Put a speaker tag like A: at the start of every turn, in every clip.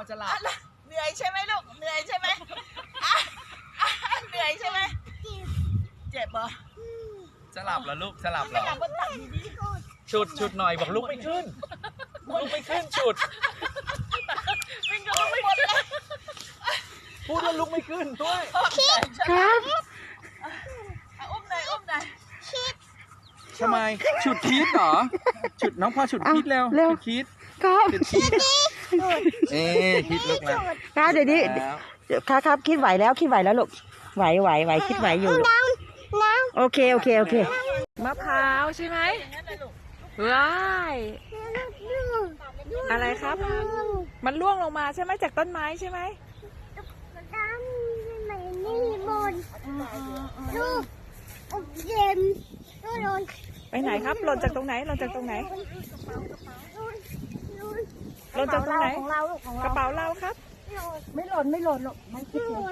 A: อจะหลับ
B: เหนื่อยใช่ไหมลูก เหนื่อยใช่ไหมอะอะเหนื่อยใช่ไหมเจ็บเหรอ
A: จะหลับแล้วลูก จะหลับ
B: ไม่
A: แล้ว
B: อยากบนตักดี
A: ชุดชุดหน่อยบอกลุกไม่ขึ้น ลุกไม่ขึ้นชุด
B: ๆวิ่งก็ไม่หมดเลย
A: พูดว่าลุกไม่ขึ้นด้วย
C: ครับ
B: อะอุ้มหน่อยอุ้มหน่อย
A: ทำไมฉุดคิดเหรอ ฉุดน้องพ่อฉุดคิดแล้วฉุดคิด
C: ครับ
A: ฉุดคิด เอ๊ะคิดลุกแล้ว
C: ครับเดี๋ยวนี้
A: แล้ว
C: ครับครับคิดไหวแล้วคิดไหวแล้วลูกไหวไหวไหวคิดไหวอยู่ลูกโอเคโอเคโอเคมะพร้าวใช่ไหม
B: อย่างนั้นเลยลูก
C: ว้ายอะไรครับ มันล่วงลงมาใช่ไหมจากต้นไม้ใช่ไหมไปไหนครับหล่นจากตรงไหนหล่นจากตรงไหน หล่นจากตรงไหน
D: ของเราลูกของ
C: กระ
D: เรา
C: เป๋าเราครับ
D: ไม่หล่นไม่หล่นลูกไม่คิดถึง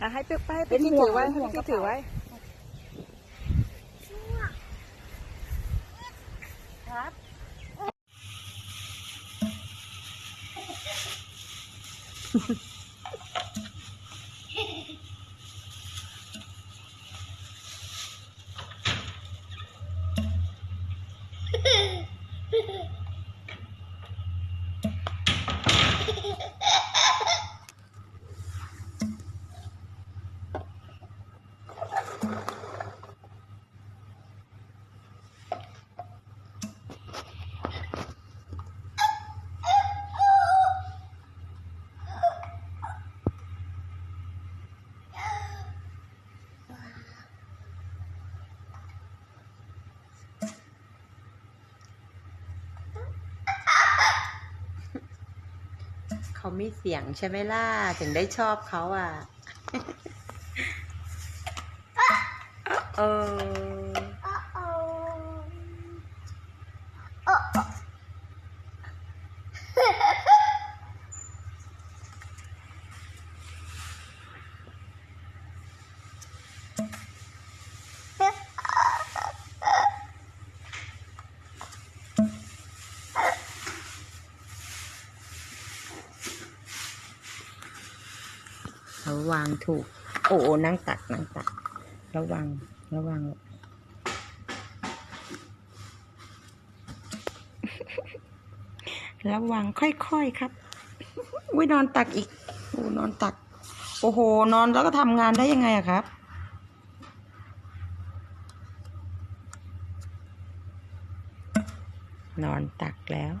C: อะให้ปิ๊กไปให้ปิ๊กถือไว้ให้ปิ๊กถือไว้
D: ครับ
C: เขาไมีเสียงใช่ไหมล่ะ ถึงได้ชอบเขาอะ เออระวังถูกโอ้โอ้นั่งตักนั่งตัก ระวัง ระวังระวังค่อยๆครับอุ้ยนอนตักอีกโอ้นอนตัก โอ้โห นอนแล้วก็ทำงานได้ยังไงอะครับนอนตักแล้ว